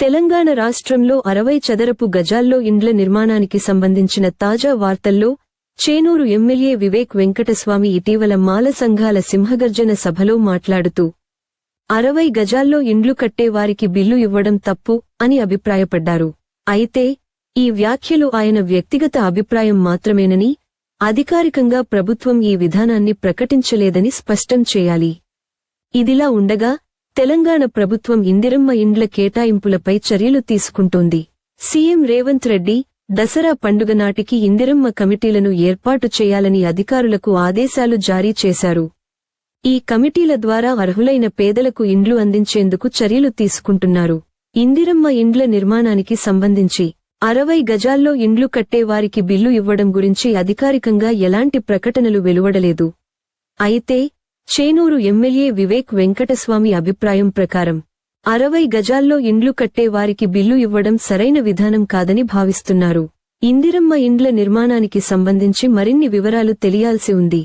తెలంగాణ రాష్ట్రంలో అరవై చదరపు గజాల్లో ఇండ్ల నిర్మాణానికి సంబంధించిన తాజా వార్తల్లో చేనూరు ఎమ్మెల్యే వివేక్ వెంకటస్వామి ఇటీవల మాల సంఘాల సింహగర్జన సభలో మాట్లాడుతూ అరవై గజాల్లో ఇండ్లు కట్టే వారికి బిల్లు ఇవ్వడం తప్పు అని అభిప్రాయపడ్డారు. అయితే ఈ వ్యాఖ్యలు ఆయన వ్యక్తిగత అభిప్రాయం మాత్రమేనని అధికారికంగా ప్రభుత్వం ఈ విధానాన్ని ప్రకటించలేదని స్పష్టం చేయాలి. ఇదిలా ఉండగా తెలంగాణ ప్రభుత్వం ఇందిరమ్మ ఇండ్ల కేటాయింపులపై చర్యలు తీసుకుంటోంది. సీఎం రేవంత్ రెడ్డి దసరా పండుగ నాటికి ఇందిరమ్మ కమిటీలను ఏర్పాటు చేయాలని అధికారులకు ఆదేశాలు జారీ చేశారు. ఈ కమిటీల ద్వారా అర్హులైన పేదలకు ఇండ్లు అందించేందుకు చర్యలు తీసుకుంటున్నారు. ఇందిరమ్మ ఇండ్ల నిర్మాణానికి సంబంధించి అరవై గజాల్లో ఇండ్లు కట్టే వారికి బిల్లు ఇవ్వడం గురించి అధికారికంగా ఎలాంటి ప్రకటనలు వెలువడలేదు. అయితే చేనూరు ఎమ్మెల్యే వివేక్ వెంకటస్వామి అభిప్రాయం ప్రకారం అరవై గజాల్లో ఇండ్లు కట్టే వారికి బిల్లు ఇవ్వడం సరైన విధానం కాదని భావిస్తున్నారు. ఇందిరమ్మ ఇండ్ల నిర్మాణానికి సంబంధించి మరిన్ని వివరాలు తెలియాల్సి ఉంది.